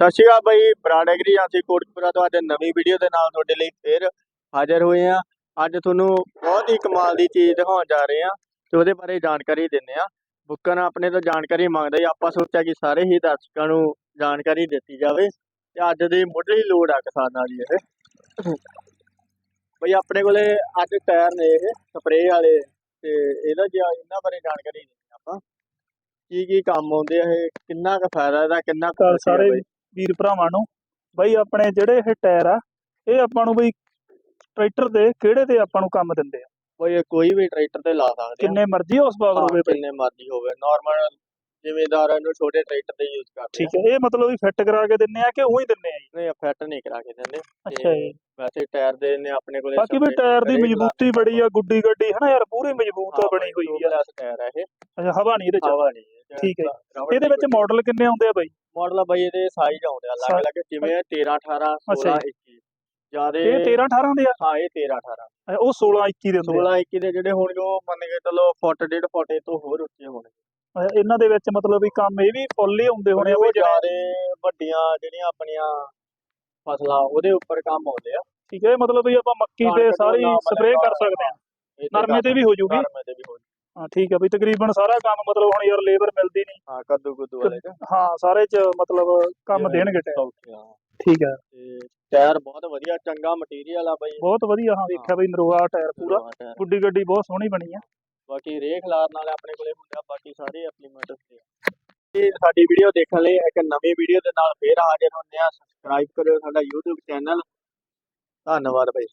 ਸਤਿ ਸ਼੍ਰੀ ਅਕਾਲ ਬਾਈ ਬਰਾੜ ਐਗਰੀ ਜਾਂਸੀ ਕੋਟਕਪੁਰਾ ਤੋਂ ਅੱਜ ਨਵੀਂ ਵੀਡੀਓ ਦੇ ਨਾਲ ਤੁਹਾਡੇ ਲਈ ਫੇਰ ਹਾਜ਼ਰ ਹੋਏ ਆ। ਅੱਜ ਤੁਹਾਨੂੰ ਬਹੁਤ ਹੀ ਕਮਾਲ ਦੀ ਚੀਜ਼ ਦਿਖਾਉਣ ਜਾ ਰਹੇ ਆ ਤੇ ਉਹਦੇ ਬਾਰੇ ਜਾਣਕਾਰੀ ਦਿੰਨੇ ਆ। ਬੁੱਕਨ ਆਪਣੇ ਤੋਂ ਜਾਣਕਾਰੀ ਮੰਗਦਾ ਸੀ ਆਪਾਂ ਸੋਚਿਆ ਕਿ ਸਾਰੇ ਹੀ ਦਰਸ਼ਕਾਂ ਨੂੰ ਜਾਣਕਾਰੀ ਦਿੱਤੀ ਜਾਵੇ ਤੇ ਅੱਜ ਦੀ ਮੁੱਢਲੀ ਲੋੜ ਆ ਕਿਸਾਨਾਂ ਦੀ ਇਹ। ਬਈ ਆਪਣੇ ਕੋਲੇ ਅੱਜ ਟਾਇਰ ਨੇ ਇਹ ਸਪਰੇਅ ਵਾਲੇ ਤੇ ਇਹਦਾ ਜਿਹਾ ਇਹਨਾਂ ਬਾਰੇ ਜਾਣਕਾਰੀ ਦਿੰਦੇ ਆਪਾਂ। ਕੀ ਕੀ ਕੰਮ ਆਉਂਦੇ ਆ ਇਹ ਕਿੰਨਾ ਕੁ ਫਾਇਦਾ ਇਹਦਾ ਕਿੰਨਾ ਕੁ ਸਾਰੇ? ਵੀਰ ਭਰਾਵਾਂ ਨੂੰ ਬਈ ਆਪਣੇ ਜਿਹੜੇ ਇਹ ਟਾਇਰ ਆ ਇਹ ਆਪਾਂ ਨੂੰ ਬਈ ਟਰੈਕਟਰ ਦੇ ਕਿਹੜੇ ਤੇ ਆਪਾਂ ਨੂੰ ਕੰਮ ਦਿੰਦੇ ਆ? ਕੋਈ ਇਹ ਕੋਈ ਵੀ ਟਰੈਕਟਰ ਤੇ ਲਾ ਸਕਦੇ ਆ। ਕਿੰਨੇ ਮਰਜ਼ੀ ਹਾਰਸ ਪਾਵਰ ਹੋਵੇ ਬਈ। ਜਿੰਨੇ ਮਰਜ਼ੀ ਹੋਵੇ। ਨਾਰਮਲ ਜ਼ਿਮੀਦਾਰਾਂ ਨੂੰ ਛੋਟੇ ਟਰੈਕਟਰ ਤੇ ਯੂਜ਼ ਕਰਦੇ ਠੀਕ ਹੈ ਇਹ ਮਤਲਬ ਵੀ ਫਿੱਟ ਕਰਾ ਕੇ ਦਿੰਨੇ ਆ ਕਿ ਉਹੀ ਦਿੰਨੇ ਆ ਜੀ? ਨਹੀਂ ਫਿੱਟ ਨਹੀਂ ਕਰਾ ਕੇ ਦਿੰਦੇ। ਅੱਛਾ ਜੀ। ਵੈਸੇ ਟਾਇਰ ਦੇ ਨੇ ਆਪਣੇ ਕੋਲੇ ਬਾਕੀ ਵੀ ਟਾਇਰ ਦੀ ਮਜ਼ਬੂਤੀ ਬੜੀ ਆ ਗੁੱਡੀ ਗੱਡੀ ਹਨਾ ਯਾਰ? ਪੂਰੀ ਮਜ਼ਬੂਤ ਬਣੀ ਹੋਈ ਆ। ਟਾਇਰ ਇਹ। ਅੱਛਾ ਹਵਾ ਨਹੀਂ ਇਹਦੇ ਚ। ਹਵਾ ਨਹੀਂ ਠੀਕ ਹੈ। ਇਹਦੇ ਵਿੱਚ ਮਾਡਲ ਕਿੰਨੇ ਆਉਂਦੇ ਆ ਬਈ? ਮਾਡਲ ਆ ਬਾਈ ਇਹਦੇ ਸਾਈਜ਼ ਆਉਂਦੇ ਆ। ਅਲੱਗ ਅਲੱਗ ਜਿਵੇਂ 13 18 16 ਅੱਛਾ 21 ਜਿਆਦੇ ਇਹ 13 18 ਦੇ ਆ? ਹਾਂ ਇਹ 13 18 ਅੱਛਾ, ਉਹ 16 21 ਦੇ ਹੁੰਦੇ 16 21 ਦੇ ਜਿਹੜੇ ਹੋਣਗੇ ਉਹ ਮੰਨ ਕੇ ਚਲੋ ਫੁੱਟ ਡੇਢ ਫੁੱਟ ਇਹ ਤੋਂ ਹੋਰ ਉੱਚੇ ਹੋਣਗੇ। ਇਹਨਾਂ ਦੇ ਵਿੱਚ ਮਤਲਬ ਵੀ ਕੰਮ ਇਹ ਵੀ ਫੁੱਲ ਹੀ ਹੁੰਦੇ ਹੋਣੇ ਉਹ ਜਿਆਦੇ ਵੱਡੀਆਂ ਜਿਹੜੀਆਂ ਆਪਣੀਆਂ ਫਸਲਾਂ ਉਹਦੇ ਉੱਪਰ ਕੰਮ ਆਉਂਦੇ ਆ। ਠੀਕ ਹੈ ਮਤਲਬ ਵੀ ਆਪਾਂ ਮੱਕੀ ਤੇ ਸਾਰੀ ਸਪਰੇਅ ਕਰ ਸਕਦੇ ਆ। ਨਰਮੇ ਤੇ ਵੀ ਹੋ ਜੂਗੀ। ਨਰਮੇ ਤੇ ਵੀ ਹੋ ਹਾਂ ਠੀਕ ਹੈ ਬਈ ਤਕਰੀਬਨ ਸਾਰਾ ਕੰਮ ਮਤਲਬ ਹੁਣ ਯਾਰ ਲੇਬਰ ਮਿਲਦੀ ਨਹੀਂ। ਹਾਂ ਕੱਦੂ ਕੁੱਦੂ ਵਾਲੇ ਚ। ਹਾਂ ਸਾਰੇ ਚ ਮਤਲਬ ਕੰਮ ਦੇਣਗੇ ਆ। ਠੀਕ ਹੈ ਤੇ ਟਾਇਰ ਬਹੁਤ ਵਧੀਆ ਚੰਗਾ ਮਟੀਰੀਅਲ ਆ ਬਾਈ। ਬਹੁਤ ਵਧੀਆ ਹਾਂ ਵੇਖਿਆ ਬਈ ਨਰੋਆ ਟਾਇਰ ਪੂਰਾ। ਗੁੱਡੀ ਗੱਡੀ ਬਹੁਤ ਸੋਹਣੀ ਬਣੀ ਆ। ਬਾਕੀ ਰੇਖ ਲਾਰ ਨਾਲ ਆਪਣੇ ਕੋਲੇ ਹੁੰਦਾ ਬਾਕੀ ਸਾਰੇ ਐਪਲੀਮੈਂਟ ਤੇ। ਤੇ ਸਾਡੀ ਵੀਡੀਓ ਦੇਖਣ ਲਈ ਇੱਕ ਨਵੀਂ ਵੀਡੀਓ ਦੇ ਨਾਲ ਫੇਰ ਹਾਜ਼ਰ ਹੁੰਦੇ ਆ। ਸਬਸਕ੍ਰਾਈਬ ਕਰਿਓ ਸਾਡਾ YouTube ਚੈਨਲ ਧੰਨਵਾਦ ਬਾਈ।